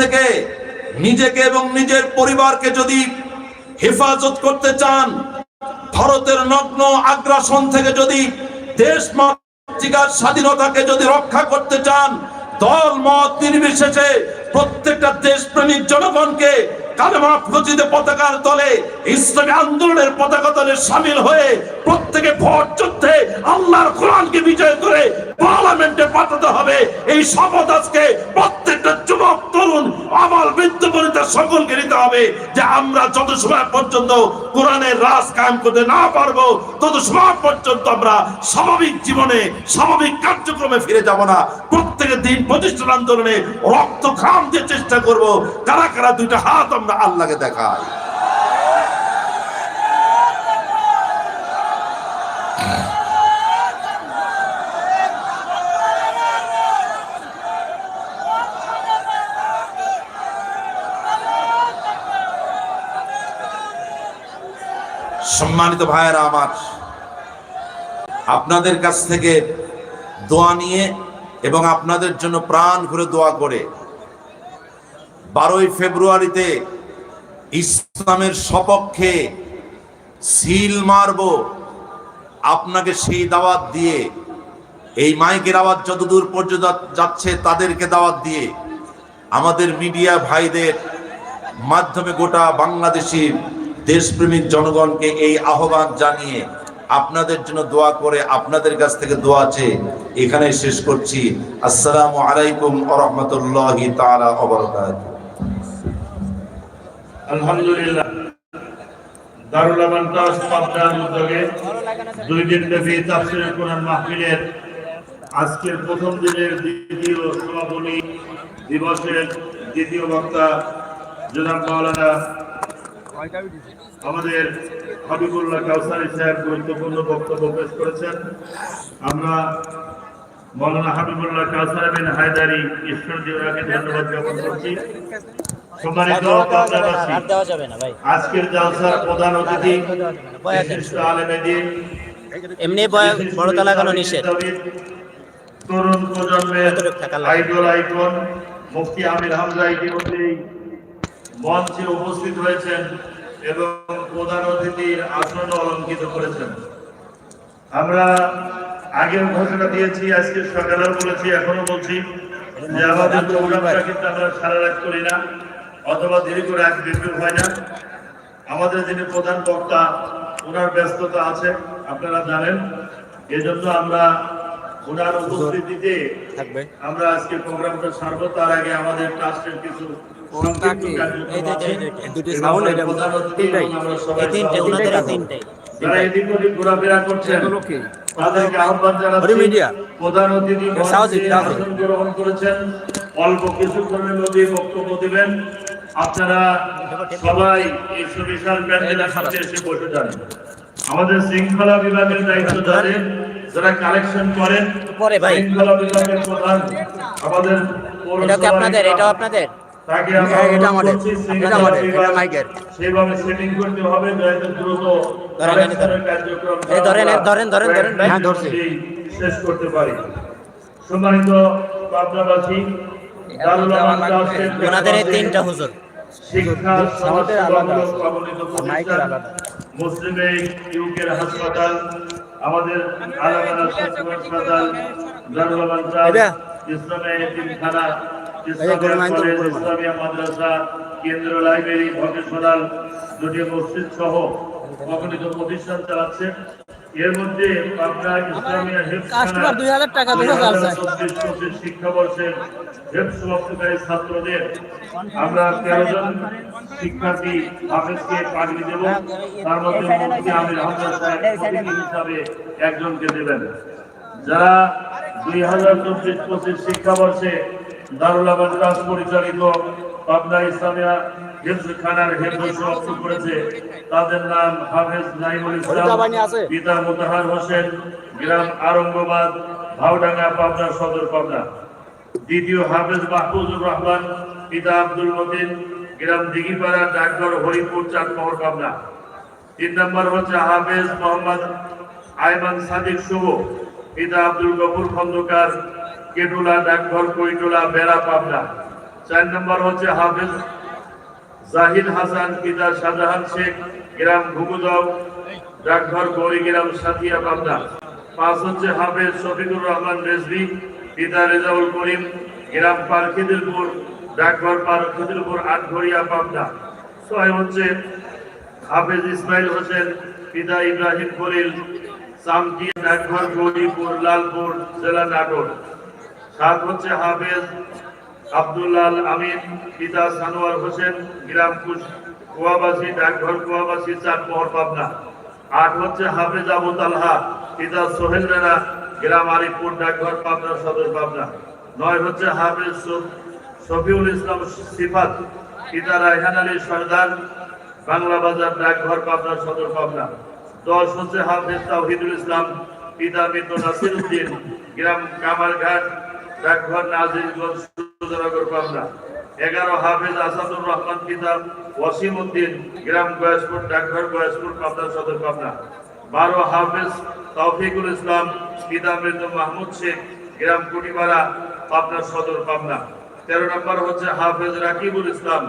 থেকে নিজেকে এবং নিজের পরিবারকে যদি হেফাজত করতে চান, ভারতের নগ্ন আগ্রাসন থেকে যদি দেশ মাতৃকার স্বাধীনতাকে যদি রক্ষা করতে চান, দল মত নির্বিশেষে প্রত্যেকটা দেশপ্রেমিক জনগণকে কালেমা প্রচিত পতাকার তলে ইসলামী আন্দোলনের পতাকা তলে সামিল হয়ে প্রত্যেকে ভোট যুদ্ধে আল্লাহর কোরআনকে বিজয় করে পার্লামেন্টে পাঠাতে হবে। এই শপথ আজকে প্রত্যেকটা যুবক, তরুণ আমার বৃদ্ধ সকলকে নিতে হবে যে আমরা যত সময় পর্যন্ত কোরআনের রাজ কায়েম করতে না পারব, তত সময় পর্যন্ত আমরা স্বাভাবিক জীবনে, স্বাভাবিক কার্যক্রমে ফিরে যাব না। প্রত্যেকের দিন প্রতিষ্ঠান আন্দোলনে রক্ত খাম দিয়ে চেষ্টা করব। কারা কারা দুইটা হাত আমরা আল্লাহকে দেখাই। সম্মানিত ভাইয়েরা আমার, আপনাদের কাছ থেকে দোয়া নিয়ে এবং আপনাদের জন্য প্রাণ ঘুরে দোয়া করে। বারোই ফেব্রুয়ারিতে ইসলামের সপক্ষে সিল মারব। আপনাকে সেই দাওয়াত দিয়ে, এই মাইকের আওয়াজ যতদূর পর্যন্ত যাচ্ছে তাদেরকে দাওয়াত দিয়ে আমাদের মিডিয়া ভাইদের মাধ্যমে গোটা বাংলাদেশি দেশপ্রেমিক জনগণকে এই আহ্বান জানিয়ে আপনাদের জন্য দোয়া করে আপনাদের কাছ থেকে দোয়া চেয়ে এখানে শেষ করছি। আসসালামু আলাইকুম আ রহমতুল্লাহি তাআলা আলহামদুলিল্লাহ। দারুল আজকের প্রথম দিনের দ্বিতীয় দিবসের দ্বিতীয় বক্তা জনাব মাওলানা আমাদের হাবিবুল্লাহ কাউসারি সাহেব গুরুত্বপূর্ণ বক্তব্য পেশ করেছেন। আমরা মৌলানা হাবিবুল্লাহ কাউসার বিন হায়দারি ঈশ্বর জিওরাকে ধন্যবাদ জ্ঞাপন করছি। সম্মানিত আজকের জালসার প্রধান অতিথি এমনি বড়তা লাগানো নিষেধ। তরুণ প্রজন্মের। আইডল আইকন মুফতি আমির হামজা ইতিমধ্যেই মঞ্চে উপস্থিত হয়েছেন। এবং প্রধান অতিথির আসন অলঙ্কিত করেছেন। আমরা আগেও ঘোষণা দিয়েছি, আজকে সকালেও বলেছি, এখনও বলছি যে আমাদের প্রোগ্রামটা কিন্তু আমরা সারা রাত করি না, অথবা দেরি করে আজ বিক্রি হয় না। আমাদের যিনি প্রধান বক্তা, ওনার ব্যস্ততা আছে, আপনারা জানেন। এজন্য আমরা ওনার উপস্থিতিতে আমরা আজকে প্রোগ্রামটা সারবো তার আগে আমাদের ট্রাস্টের কিছু অল্প কিছুক্ষণের মধ্যে বক্তব্য দিবেন। আপনারা সবাই এই সুবিশাল প্যান্ডেলের সাথে এসে বসে যান। আমাদের শৃঙ্খলা বিভাগের দায়িত্ব যাদের। যারা কালেকশন করেন পরে ভাই। প্রধান আমাদের এটা কি আপনাদের এটাও আপনাদের তাকে আমরা হ্যাঁ, এটা আমাদের। এটা আমাদের, এটা মাইকের। সেইভাবে সেটিং করতে হবে যাতে দ্রুত ধরেন, এনে ধরেন। কালেকশনের কার্যক্রম এই ধরেন, ধরেন, ধরেন, ধরেন, হ্যাঁ, ধরছি। শেষ করতে পারি সম্মানিত পাবনাবাসী দারুল আমান ট্রাস্টের ওনাদের এই তিনটা হুজুর শিক্ষা প্রতিষ্ঠান মুসলিম ইউকের হাসপাতাল আমাদের আলামানা হাসপাতাল আমান ইসলামিয়া এতিমখানা কলেজ, ইসলামিয়া মাদ্রাসা কেন্দ্র লাইব্রেরি ভকেশনাল দুটি মসজিদ সহ অগণিত প্রতিষ্ঠান চালাচ্ছে। এর মধ্যে আপনার ইসলামিয়া কাস্টমার 2000 টাকা দিয়ে চালছে। শিক্ষাবর্ষের হেফস সমাপ্তকারী ছাত্রদের আমরা তেরো জন শিক্ষার্থী হাফেজকে পাগড়ি দেব তার মধ্যে মুফতি আমির হামজা সাহেব অতিথি হিসাবে একজনকে দেবেন যারা দুই হাজার চব্বিশ পঁচিশ শিক্ষাবর্ষে দারুল আমান ট্রাস্ট পরিচালিত পাবনা ইসলামিয়া হেফজ খানার হেফজ সমাপ্ত করেছে। তাদের নাম হাফেজ নাইমুল ইসলাম পিতা মোতাহার হোসেন গ্রাম আরঙ্গবাদ ভাওডাঙ্গা পাবনা সদর পাবনা। দ্বিতীয় হাফেজ মাহফুজুর রহমান পিতা আব্দুল মতিন গ্রাম দিঘিপাড়া ডাকঘর হরিপুর চাঁদমোহর পাবনা। তিন নম্বর হচ্ছে হাফেজ মোহাম্মদ আয়মান সাদিক শুভ পিতা আব্দুল গফুর খন্দকার কেটুলা ডাকঘর কৈটুলা বেড়া পাবনা। চার নম্বর হচ্ছে হাফেজ জাহিদ হাসান পিতা শাহজাহান শেখ, গ্রাম ঘুগুদাও ডাকঘর, গৌরীগ্রাম সাথিয়া পাবনা। পাঁচ হচ্ছে হাফেজ শফিকুর রহমান রেজভি, পিতা রেজাউল করিম, গ্রাম পারখিদিলপুর ডাকঘর পারখিদিলপুর আটঘরিয়া, পাবনা। ছয় হচ্ছে হাফেজ ইসমাইল হোসেন, পিতা ইব্রাহিম খলিল সামকি ডাকঘর, গৌরীপুর, লালপুর, জেলা নাটোর। সাত হচ্ছে হাফেজ আব্দুল্লাল আমিন, পিতা সানোয়ার হোসেন গ্রাম কুয়াবাসী ডাকঘর কুয়াবাসী চাঁদমোহর, পাবনা। আট হচ্ছে হাফেজ আবু তালহা, পিতা সোহেল রানা, গ্রাম আলিপুর, ডাকঘর, পাবনা সদর, পাবনা। নয় হচ্ছে হাফেজ শফিউল ইসলাম সিফাত, পিতা রায়হান আলী সর্দার, বাংলা বাজার, ডাকঘর, পাবনা সদর, পাবনা। দশ হচ্ছে হাফেজ তাওহিদুল ইসলাম, পিতা মৃত নাসির উদ্দিন গ্রাম কামারঘাট, ডাকঘর, নাজিরগঞ্জ সুন্দরনগর পাবনা এগারো হাফেজ আসাদুর রহমান পিতা ওয়াসিম উদ্দিন গ্রাম গয়াসপুর ডাকঘর গয়াসপুর পাবনা সদর পাবনা। বারো হাফেজ তৌফিকুল ইসলাম মৃত মাহমুদ শেখ, গ্রাম কুটিপাড়া, পাবনা সদর পাবনা। তেরো নম্বর হচ্ছে হাফেজ রাকিবুল ইসলাম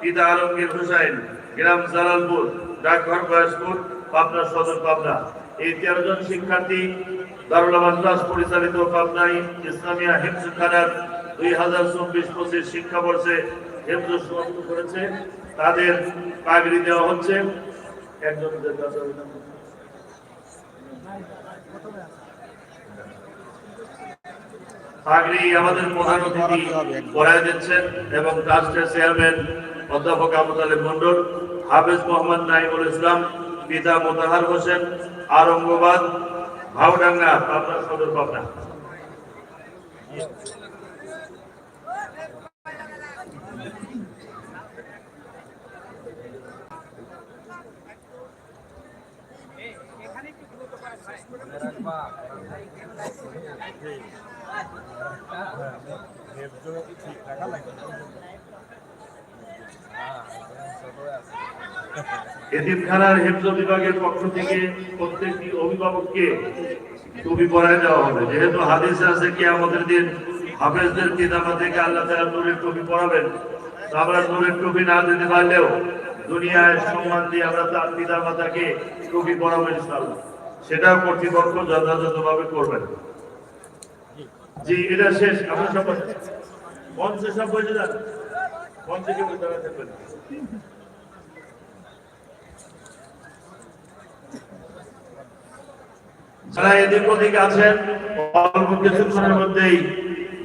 পিতা আলমগীর হুসাইন, গ্রাম জালালপুর, ডাকঘর গয়াসপুর পাবনা সদর পাবনা। এই তেরো জন শিক্ষার্থী দারুল মাদ্রাস পরিচালিত পাবনাই ইসলামিয়া হিমসুখানার দুই হাজার চব্বিশ পঁচিশ শিক্ষাবর্ষে হেফজ সমাপ্ত করেছে। তাদের পাগড়ি দেওয়া হচ্ছে। একজনদের কাছে দিচ্ছেন এবং চেয়ারম্যান অধ্যাপক হাফেজ মোহাম্মদ ইসলাম, পিতা মোতাহার হোসেন আরঙ্গবাদ ভাওডাঙ্গা, পাবনা সদর পাবনা। এতিমখানার হেফজ বিভাগের পক্ষ থেকে প্রত্যেকটি অভিভাবককে টুপি পরায় দেওয়া হবে। যেহেতু হাদিসে আছে কি আমাদের দিন হাফেজদের পিতামা থেকে আল্লাহ তাআলা নূরের টুপি পরাবেন। আমরা নূরের টুপি না দিতে পারলেও দুনিয়ায় সম্মান দিয়ে আমরা তার পিতা মাতাকে টুপি পরাবো ইনশাআল্লাহ। সেটাও কর্তৃপক্ষ যথাযথভাবে করবেন। জি এটা শেষ। আমরা সব মঞ্চে সব বসে যান মঞ্চে কেউ দাঁড়াতে থাকবেন যারা এদিক ওদিক আছেন অল্প কিছুক্ষণের মধ্যেই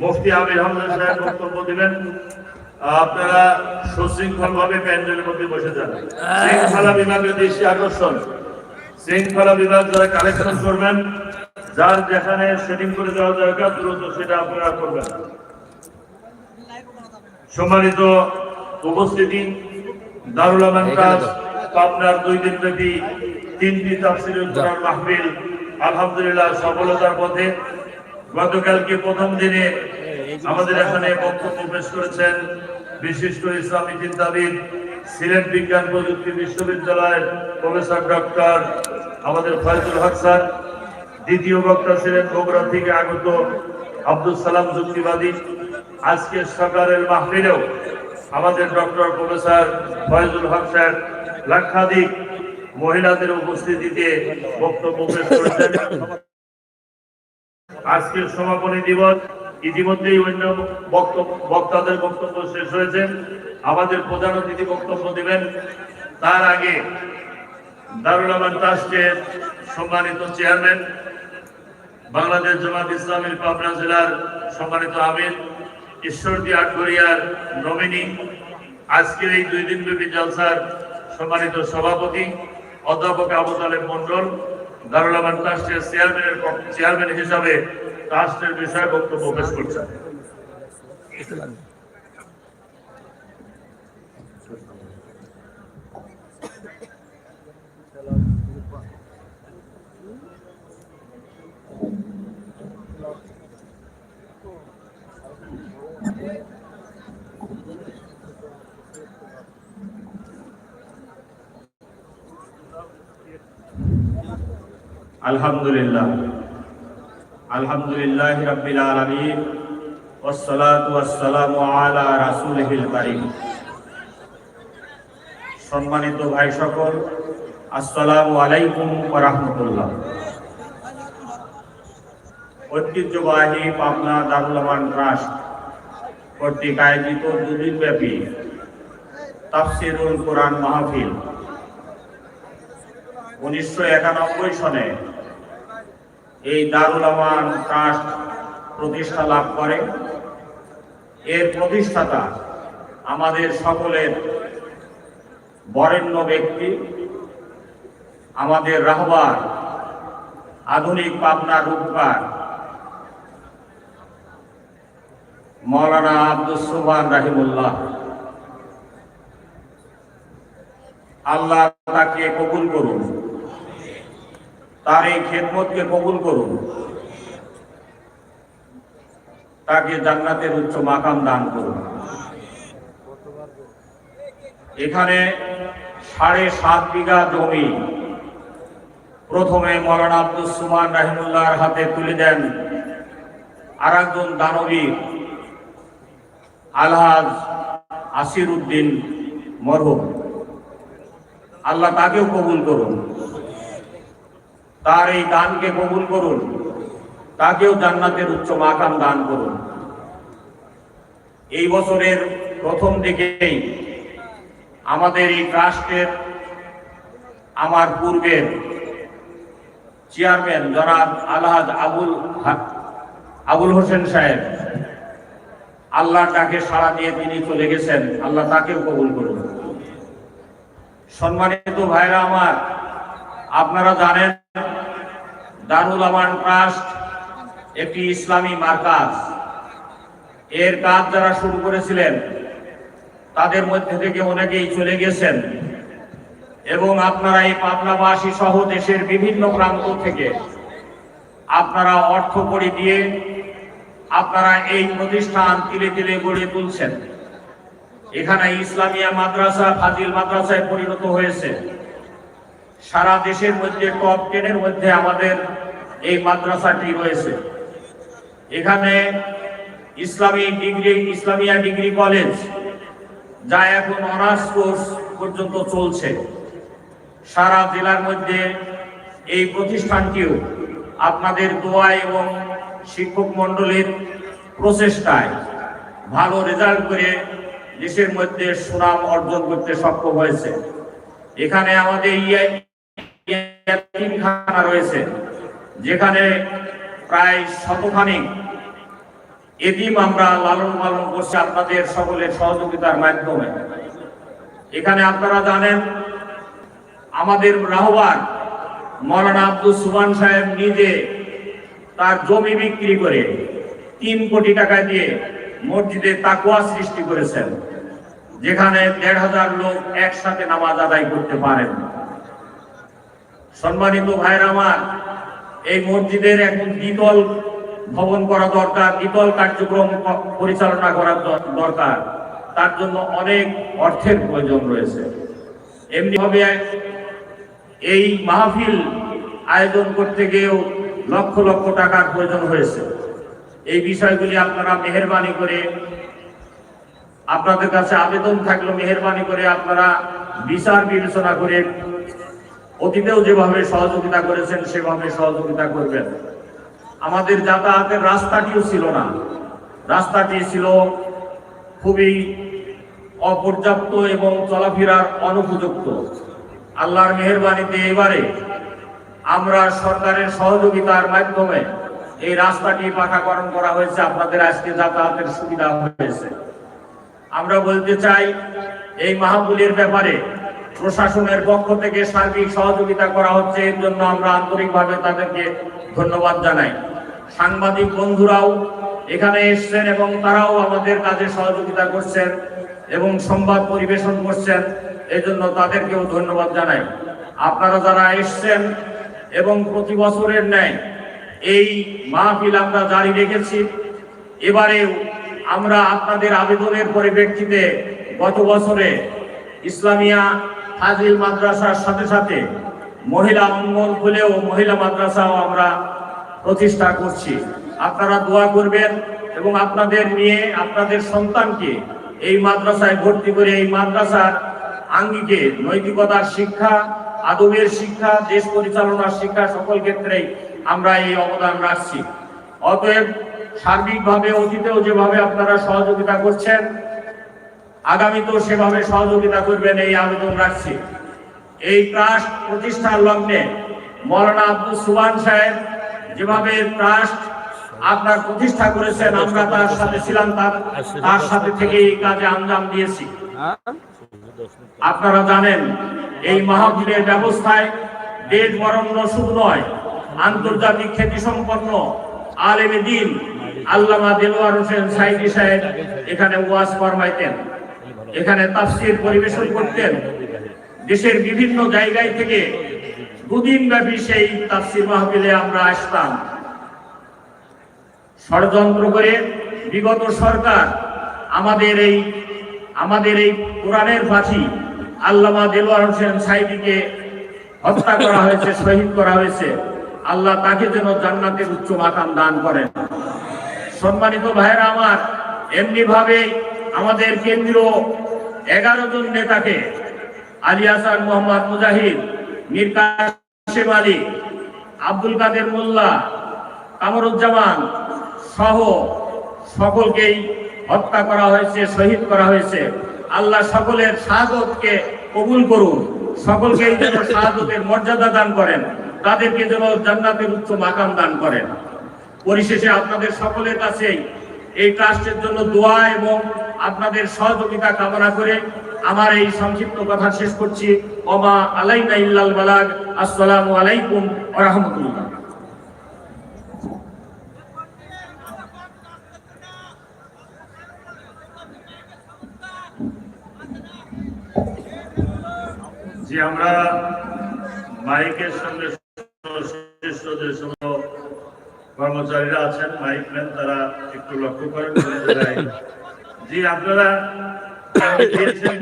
মুফতি আমির হামজা সাহেব বক্তব্য দিবেন। আপনারা সুশৃঙ্খল ভাবে প্যান্ডেলের মধ্যে বসে যান। শৃঙ্খলা বিভাগের দৃষ্টি আকর্ষণ। শৃঙ্খলা বিভাগ যারা কালেকশন করবেন যার যেখানে সেটিং করে দেওয়া দরকার দ্রুত সেটা আপনারা করবেন। সম্মানিত উপস্থিতি দারুল আমান কাজ পাবনার দুই দিন ব্যাপী তিনটি তাফসিরুল কোরআন মাহফিল আলহামদুলিল্লাহ সফলতার পথে। গতকালকে প্রথম দিনে আমাদের এখানে বক্তব্য পেশ করেছেন বিশিষ্ট ইসলামী চিন্তাবিদ সিলেট বিজ্ঞান প্রযুক্তি বিশ্ববিদ্যালয়ের প্রফেসর ডক্টর আমাদের ফয়জুল হক স্যার, দ্বিতীয় বক্তা ছিলেন বগুড়া থেকে আগত আব্দুল সালাম যুক্তিবাদী। আজকে সকালের মাহফিলেও আমাদের doctor professor Faizul Haque sir লক্ষাধিক মহিলাদের উপস্থিতিতে বক্তব্য পেশ করেছেন। আজকের সমাপনী দিবস, ইতিমধ্যেই অন্য বক্তব্য বক্তাদের বক্তব্য শেষ হয়েছে। আমাদের প্রধান অতিথি বক্তব্য দিবেন। তার আগে দারুল আমান ট্রাস্টের সম্মানিত চেয়ারম্যান, বাংলাদেশ জামাত ইসলামের পাবনা জেলার সম্মানিত আমির, ঈশ্বরদী আটগড়িয়ার নমিনি, আজকের এই দুই দিন ব্যাপী জলসার সম্মানিত সভাপতি, অধ্যাপক আবু তালেব মন্ডল দারুল আমান ট্রাস্টের চেয়ারম্যানের চেয়ারম্যান হিসাবে ট্রাস্টের বিষয়ে বক্তব্য পেশ করছেন। আলহামদুলিল্লাহ। আলহামদুলিল্লাহ রবিল আলমিন। ওসালাতাম আলা রাসুলহিল কারিম। সম্মানিত ভাই সকল আসসালাম আলাইকুম রহমতুল্লাহ। ঐতিহ্যবাহী পাবনা দারুলমান ট্রাস্ট কর্তৃক আয়োজিত দুদিনব্যাপী তাফসিরুল কোরআন মাহফিল উনিশশো একানব্বই সনে এই দারুল আমান ট্রাস্ট প্রতিষ্ঠা লাভ করে। এর প্রতিষ্ঠাতা আমাদের সকলের বরেণ্য ব্যক্তি, আমাদের রাহবার আধুনিক পাবনা রূপকার মৌলানা আব্দুল সুবহান রাহিমুল্লাহ। আল্লাহ তাকে কবুল করুন। তার এই খেদমতকে কবুল করুন। তাকে জান্নাতের উচ্চ মাকাম দান করুন। এখানে সাড়ে সাত বিঘা জমি প্রথমে মরান আব্দুল সুমান রাহিমুল্লাহর হাতে তুলে দেন। আর একজন দানবীর আলহাজ আসির উদ্দিন মরহুম। আল্লাহ তাকেও কবুল করুন। তার এই দানকে কবুল করুন। তাকেও জান্নাতের উচ্চ মাকাম দান করুন। এই বছরের প্রথম দিকেই আমাদের এই ট্রাস্টের আমার পূর্বের চেয়ারম্যান জনাব আলহাজ আবুল আবুল হোসেন সাহেব। আল্লাহ তাকে সাড়া দিয়ে তিনি চলে গেছেন। আল্লাহ তাকেও কবুল করুন। সম্মানিত ভাইরা আমার, আপনারা জানেন দারুল আমান ট্রাস্ট, একটি ইসলামী মার্কাজ। এর কাজ যারা শুরু করেছিলেন, তাদের মধ্যে থেকে অনেকেই চলে গেছেন। এবং আপনারা এই পাবনাবাসী সহ দেশের বিভিন্ন প্রান্ত থেকে আপনারা অর্থ কড়ি দিয়ে আপনারা এই প্রতিষ্ঠান তিলে তিলে গড়ে তুলছেন। এখানে ইসলামিয়া মাদ্রাসা, ফাজিল মাদ্রাসায় পরিণত হয়েছে। সারা দেশের মধ্যে, টপ টেনের মধ্যে আমাদের এই মাদ্রাসাটি রয়েছে। এখানে ইসলামী ডিগ্রি, ইসলামিয়া ডিগ্রি কলেজ যা এখন অনার্স কোর্স পর্যন্ত চলছে। সারা জেলার মধ্যে এই প্রতিষ্ঠানটিও আপনাদের দোয়া এবং শিক্ষক মণ্ডলীর প্রচেষ্টায় ভালো রেজাল্ট করে দেশের মধ্যে সুনাম অর্জন করতে সক্ষম হয়েছে। এখানে আমাদের ইয়াতিমখানা রয়েছে, যেখানে প্রায় শতখানিক এদিম আমরা লালন পালন করছি আপনাদের সকলের সহযোগিতার মাধ্যমে। এখানে আপনারা জানেন, আমাদের রাহবার মৌলানা আব্দুল সুবান সাহেব নিজে তার জমি বিক্রি করে তিন কোটি টাকা দিয়ে মসজিদে তাকুয়া সৃষ্টি করেছেন, যেখানে দেড় হাজার লোক একসাথে নামাজ আদায় করতে পারেন। সম্মানিত ভাইরা আমার, এই মসজিদের এখন দ্বিতল ভবন করা দরকার, দ্বিতল কার্যক্রম পরিচালনা করা দ- দরকার। তার জন্য অনেক অর্থের প্রয়োজন রয়েছে। এমনি ভাবে এই মাহফিল আয়োজন করতে গিয়েও লক্ষ লক্ষ টাকার প্রয়োজন হয়েছে। এই বিষয়গুলি আপনারা মেহরবানি করে আপনাদের কাছে আবেদন থাকল মেহরবানি করে আপনারা বিচার বিবেচনা করে অতীতেও যেভাবে সহযোগিতা করেছেন, সেভাবে সহযোগিতা করবেন। আমাদের যাতায়াতের রাস্তাটিও ছিল না। রাস্তাটি ছিল খুবই অপর্যাপ্ত এবং চলাফেরার অনুপযুক্ত। আল্লাহর মেহরবানিতে এবারে আমরা সরকারের সহযোগিতার মাধ্যমে এই রাস্তাটি পাকাকরণ করা হয়েছে। আপনাদের আজকে যাতায়াতের সুবিধা হয়েছে। আমরা বলতে চাই, এই মাহবুলের ব্যাপারে প্রশাসনের পক্ষ থেকে সার্বিক সহযোগিতা করা হচ্ছে, এর জন্য আমরা আন্তরিকভাবে তাদেরকে ধন্যবাদ জানাই। সাংবাদিক বন্ধুরাও এখানে এসছেন এবং তারাও আমাদের কাজে সহযোগিতা করছেন এবং সংবাদ পরিবেশন করছেন, এজন্য তাদেরকেও ধন্যবাদ জানাই। আপনারা যারা এসছেন এবং প্রতি বছরের ন্যায় এই মাহফিল আমরা জারি রেখেছি, এবারেও আমরা আপনাদের আবেদনের পরিপ্রেক্ষিতে গত বছরে ইসলামিয়া ফাজিল মাদ্রাসার সাথে সাথে মহিলা অঙ্গন খুলেও মহিলা মাদ্রাসাও আমরা প্রতিষ্ঠা করছি। আপনারা দোয়া করবেন এবং আপনাদের নিয়ে আপনাদের সন্তানকে এই মাদ্রাসায় ভর্তি করে এই মাদ্রাসার আঙ্গিকে, নৈতিকতার শিক্ষা, আদবের শিক্ষা, দেশ পরিচালনার শিক্ষা সকল ক্ষেত্রেই আমরা এই অবদান রাখছি। অতএব সার্বিকভাবে, অতীতেও যেভাবে আপনারা সহযোগিতা করছেন আগামীতেও সেভাবে সহযোগিতা করবেন, এই আবেদন রাখছি। এই ট্রাস্ট প্রতিষ্ঠার লগ্নে মৌলানা আব্দুল সুবান সাহেব যেভাবে ট্রাস্ট আপনার প্রতিষ্ঠা করেছেন, আমরা তার সাথে ছিলাম, তার তার সাথে থেকে এই কাজে আঞ্জাম দিয়েছি। আপনারা জানেন, এই মাহফিলের ব্যবস্থায় দেশ বরণ্য শুধু নয়, আন্তর্জাতিক খ্যাতি সম্পন্ন আলেমে দিন আল্লামা দেলোয়ার হোসেন সাইদি সাহেব এখানে ওয়াজ ফরমাইতেন। এখানে তাফসির পরিবেশন করতেন। দেশের বিভিন্ন জায়গায় থেকে দুদিন ব্যাপী সেই তাফসির মাহফিলে আমরা আসতাম। ষড়যন্ত্র করে বিগত সরকার আমাদের এই আমাদের এই কোরআনের পাখি আল্লামা দেলোয়ার হোসেন সাইদিকে হত্যা করা হয়েছে, শহীদ করা হয়েছে। আল্লাহ তাকে যেন জান্নাতের উচ্চ মাকাম দান করেন। সম্মানিত ভাইয়েরা আমার এমনি ভাবে আমাদের কেন্দ্রীয় এগারো জন নেতাকে আলী হাসান, মোহাম্মদ মুজাহিদ, মীর কাসেম আলী, আব্দুল কাদের মোল্লা, কামরুজ্জামান সহ সকলকেই হত্যা করা হয়েছে, শহীদ করা হয়েছে। আল্লাহ সকলের শাহাদতকে কবুল করুন। সকলকেই যেন শাহাদতের মর্যাদা দান করেন। তাদেরকে যেন জান্নাতের উচ্চ মাকাম দান করেন। পরিশেষে আপনাদের সকলের কাছেই এই ট্রাস্টের জন্য দোয়া এবং আপনাদের সহযোগিতা কামনা করে আমার এই সংক্ষিপ্ত কথা শেষ করছি। ওমা আলাইনা ইল্লাল বালাগ। আসসালামু আলাইকুম রাহমাতুল্লাহ। যে আমরা মাইকের সঙ্গে সংশ্লিষ্ট যে সমস্ত কর্মচারীরা আছেন, মাইক ম্যান তারা একটু লক্ষ্য করেন জি, আপনারা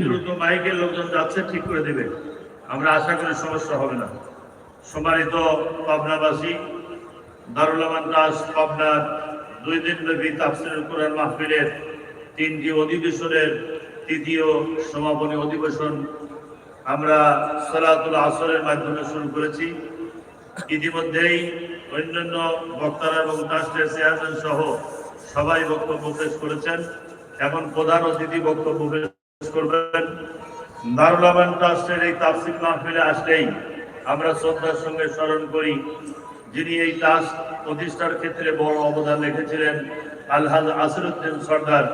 দ্রুত মাইকের লোকজন যাচ্ছে, ঠিক করে দেবে। আমরা আশা করি সমস্যা হবে না। সম্মানিত পাবনাবাসী দারুলামান দাস, পাবনার দুই দিন ব্যাপী তাফসিরুল কোরআন মাহফিলের তিনটি অধিবেশনের তৃতীয় সমাপনী অধিবেশন আমরা সালাতুল আসরের মাধ্যমে শুরু করেছি। ইতিমধ্যেই অন্যান্য বক্তারা এবং ট্রাস্টের চেয়ারম্যান সহ সবাই বক্তব্য পেশ করেছেন। এখন প্রধান অতিথি বক্তব্য পেশ করবেন। দারুল আমান ট্রাস্টের এই তাফসিল মাহফিলে আসলেই আমরা শ্রদ্ধার সঙ্গে স্মরণ করি, যিনি এই ট্রাস্ট প্রতিষ্ঠার ক্ষেত্রে বড় অবদান রেখেছিলেন, আলহাজ আসিরুদ্দিন সর্দার।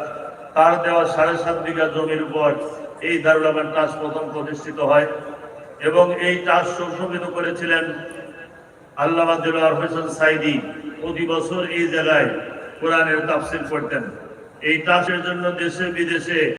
তার দেওয়া সাড়ে সাত বিঘা জমির উপর এই দারুল আমান ট্রাস্ট প্রথম প্রতিষ্ঠিত হয় এবং এই ট্রাস্ট সংশোধিত করেছিলেন দিলার হোসেন সাইদি। প্রতি বছর এই জায়গায় কোরআনের তাফসিল করতেন এই চাষের জন্য দেশে বিদেশে